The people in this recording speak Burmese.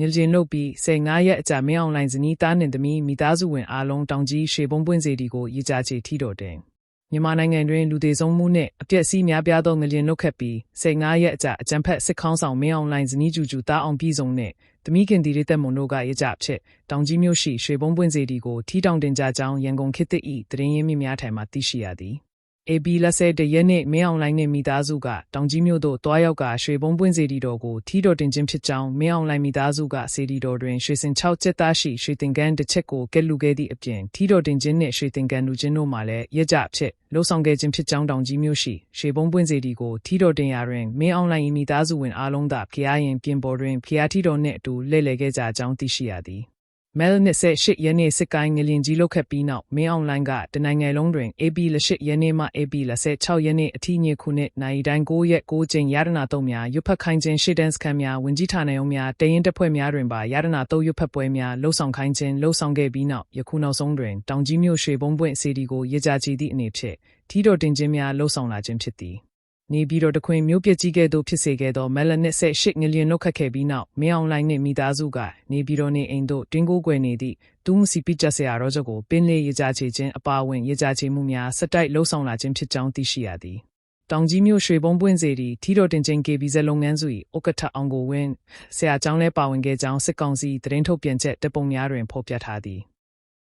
ငလျင်လုတ်ပြီး15ရက်အကြာမင်းအောင်လိုင်းဇနီးသားနှင့်သမီးမိသားစုဝင်အားလုံးတောင်ကြီးရွှေဘုံပွင့်စေတီကိုရေကြချေထီတော်တင်မြန်မာနိုင်ငံတွင်လူသေးဆုံးမှုနှင့်အပြက်စီးများပြားသောငလျင်လုတ်ခတ်ပြီး15ရက်အကြာအကြံဖက်စစ်ခေါင်းဆောင်မင်းအောင်လိုင်းဇနီးကျူကျူသားအောင်ပြည်စုံနှင့်သမီးခင်တီရိသက်မွန်တို့ကရေကြဖြစ်တောင်ကြီးမြို့ရှိရွှေဘုံပွင့်စေတီကိုထီတောင်တင်ကြကြောင်းရန်ကုန်ခေတ်သစ်၏တရင်ရင်းမြစ်များထံမှသိရှိရသည် AB လက်ဆဲတရက်နေ့မင်းအောင်လိုင်းနှင့်မိသားစုကတောင်ကြီးမြို့သို့တွားရောက်ကရွှေဘုံပွင့်စေတီတော်ကိုထီတော်တင်ခြင်းဖြစ်ကြောင်းမင်းအောင်လိုင်းမိသားစုကစေတီတော်တွင်ရွှေစင်6ကျက်သားရှိရွှေတင်ကန်းတစ်ချက်ကိုကဲလူခဲ့သည့်အပြင်ထီတော်တင်ခြင်းနှင့်ရွှေတင်ကန်းလူချင်းတို့မှလည်းရက်ကြဖြစ်လှုပ်ဆောင်ခဲ့ခြင်းဖြစ်ကြောင်းတောင်ကြီးမြို့ရှိရွှေဘုံပွင့်စေတီကိုထီတော်တင်ရာတွင်မင်းအောင်လိုင်း၏မိသားစုဝင်အားလုံးသာဖျားရင်ပြင်ပေါ်တွင်ဖျားထီတော်နှင့်အတူလှည့်လည်ခဲ့ကြကြောင်းသိရှိရသည် မဲလနစ်ဆက်ရှစ်ရက်နေ့စစ်ကိုင်းငလင်ကြီးလောက်ခတ်ပြီးနောက်မင်းအွန်လိုင်းကတနိုင်ငံလုံးတွင် AB လက်ရှစ်ရက်နေ့မှ AB လက်ဆက်6ရက်နေ့အထိညခုနှစ်နိုင်တိုင်း9ရက်9ချိန်ရတနာတုံးများရွတ်ဖက်ခိုင်းခြင်းရှစ်တန်းစခန်းများဝင်ကြီးဌာနရုံးများတရင်တပ်ဖွဲ့များတွင်ပါရတနာတုံးရွတ်ဖက်ပွဲများလှုပ်ဆောင်ခိုင်းခြင်းလှုပ်ဆောင်ခဲ့ပြီးနောက်ယခုနောက်ဆုံးတွင်တောင်ကြီးမြို့ရွှေဘုံပွင့်စီဒီကိုရကြချီသည့်အနေဖြင့်ထီတော်တင်ခြင်းများလှုပ်ဆောင်လာခြင်းဖြစ်သည် နေပြီးတော့တခွင်မျိုးပြစ်ကြီးကဲ့သို့ဖြစ်စေခဲ့သောမဲလနစ်ဆက်ရှစ်ငလျင်နှုတ်ခတ်ခဲ့ပြီးနောက်မင်းအောင်လိုင်းနှင့်မိသားစုကနေပြီးတော့နေအိမ်သို့တွင်းကိုကွယ်နေသည့်တူးမစီပစ်ကြဆရာရောချက်ကိုပင်းလေးရကြချေခြင်းအပါအဝင်ရကြချေမှုများစက်တိုက်လှုပ်ဆောင်လာခြင်းဖြစ်ကြောင်းသိရှိရသည်တောင်ကြီးမြို့ရွှေဘုံပွင့်စေတီထီတော်တင်ချင်း KBZ လုပ်ငန်းစု၏ဥက္ကဋ္ဌအောင်ကိုဝင်းဆရာကျောင်းလဲပါဝင်ခဲ့ကြောင်းစစ်ကောင်စီသတင်းထုတ်ပြန်ချက်တပ်ပုံများတွင်ဖော်ပြထားသည်